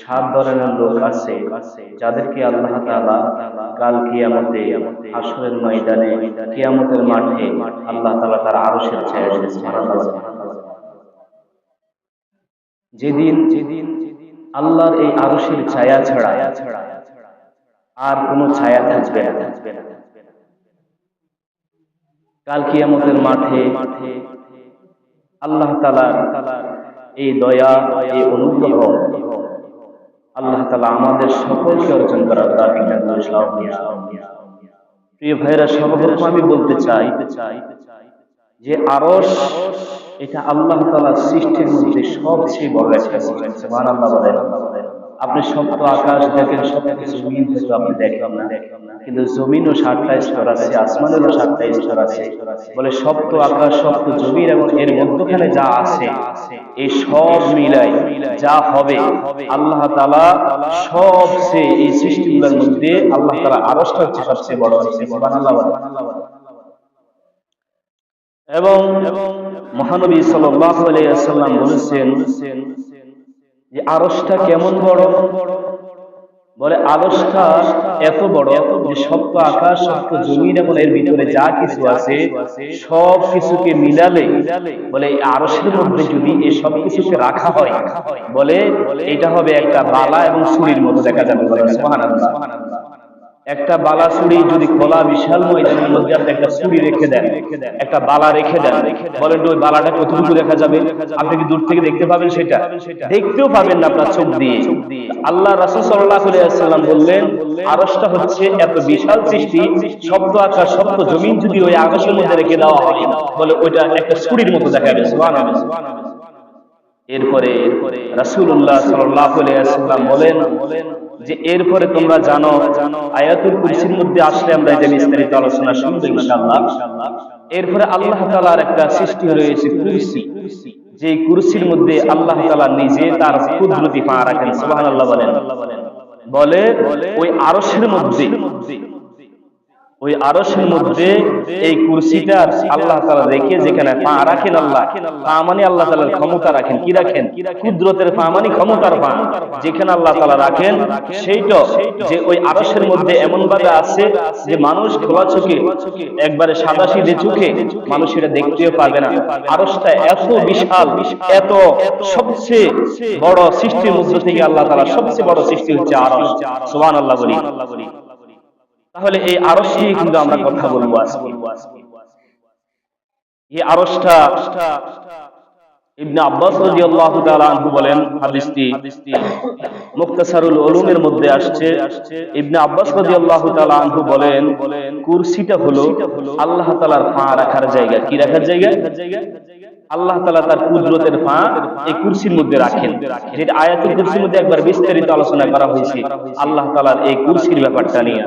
সাত ধরনের লোক আছে যাদেরকে আল্লাহ তাআলা কাল কিয়ামতে আসরের ময়দানে, কিয়ামতের মাঠে আল্লাহ তাআলা তার আরশের ছায়া দেবে সুবহানাল্লাহ যেদিন যেদিন আল্লাহর এই আরশের ছায়া ছাড়া আর কোনো ছায়া থাকবে না। কাল কিয়ামতের মাঠে মাঠে আল্লাহ তালার এই দয়া, এই অনুগ্রহ আল্লাহ তালা আমাদের সকলকে অর্জন করার প্রিয় ভাইরা, সর্বপ্রথম আমি বলতে চাই যে আরস এটা আল্লাহ তালা সৃষ্টির মধ্যে সবচেয়ে বড় একটা বলেন আল্লাহ বলেন। আপনি সপ্ত আকাশ দেখেন, সপ্ত জমিন থেকে আপনি দেখলাম না কিন্তু জমিনও সাতটা স্তর আছে, আসমানেরও সাতটা স্তর আছে। বলে সপ্ত আকাশ, সপ্ত জমিন এবং এর মধ্যখানে যা আছে, এই সব মিলাই যা হবে, আল্লাহ তালা সবচেয়ে এই সৃষ্টিগুলোর মধ্যে আল্লাহ তালা আরসটা হচ্ছে সবচেয়ে বড় আছে এবং মহানবী ওয়াসাল্লাম বলেছেন যে আরসটা কেমন বড়? বলে আরসটা এত বড় যে সপ্ত আকাশ, সপ্ত জমিন এবং এর ভিতরে যা কিছু আছে, সব কিছুকে মিলালে, বলে আরসের মধ্যে যদি এই সব কিছুকে রাখা হয়, বলে, এটা হবে একটা বালা এবং সুরির মতো দেখা যাবে একটা বালা ছুরি যদি খোলা বিশাল ময়দানের মধ্যে আপনি একটা ছুরি রেখে দেন, একটা বালা রেখে দেন, বলেন ওই বালাটা কতটুকু দেখা যাবে? আপনি কি দূর থেকে দেখতে পাবেন সেটা? দেখতেও পাবেন না আপনার চোখ দিয়ে। আল্লাহ রাসূল সাল্লাল্লাহু আলাইহি ওয়াসাল্লাম বললেন, আরশটা হচ্ছে এত বিশাল সৃষ্টি, শব্দ আকাশ শব্দ জমিন যদি ওই আকাশের মধ্যে রেখে দেওয়া হয়, বলে ওইটা একটা ছুরির মতো দেখা যাবে। এরপরে আলাইহি ওয়াসাল্লাম বলেন যে এরপরে তোমরা জানো, আয়াতুল কুরসির মধ্যে আসলে আমরা যে বিস্তারিত আলোচনা শুনব ইনশাআল্লাহ। এরপরে আল্লাহ তাআলার একটা সৃষ্টি রয়েছে কুরসি, যে কুরসির মধ্যে আল্লাহ তাআলা নিজে তার কুদরতি পা রাখেন, সুবহানাল্লাহ বলেন। বলে, ওই আরশের মধ্যে ওই আরশের মধ্যে এই কুরসিটা আল্লাহ তাআলা রেখে যেখানে পা রাখেন আল্লাহ, পা মানে আল্লাহ তাআলার ক্ষমতা রাখেন। কি রাখেন? কুদরতের পা মানে ক্ষমতার পা। যেখানে আল্লাহ তাআলা রাখেন, সেইটা যে ওই আরশের মধ্যে এমন ভাবে আছে যে মানুষ খোলা চোখে একবারে সাদা সিধে চোখে মানুষ এটা দেখতেও পাবে না। আরশটা এত বিশাল, এত সবচেয়ে বড় সৃষ্টির মধ্যে থেকে আল্লাহ তালা সবচেয়ে বড় সৃষ্টি হচ্ছে আরশ। সুবহানাল্লাহ বলি। তাহলে এই আরশ নিয়ে কিন্তু আমরা কথা বলব এই আরশটা ইবনে আব্বাস আনহু বলেন, হাদিসটি মধ্যে আসছে। ইবনে আব্বাস আনহু বলেন, কুরসিটা হলো আল্লাহ পা রাখার জায়গা। কি রাখার জায়গা? আল্লাহ তার কুদরতের পা এই কুরসির মধ্যে রাখেন। যেটা কুরসির মধ্যে একবার বিস্তারিত আলোচনা করা হয়েছে। আল্লাহ তাআলার এই কুরসির ব্যাপারটা নিয়ে।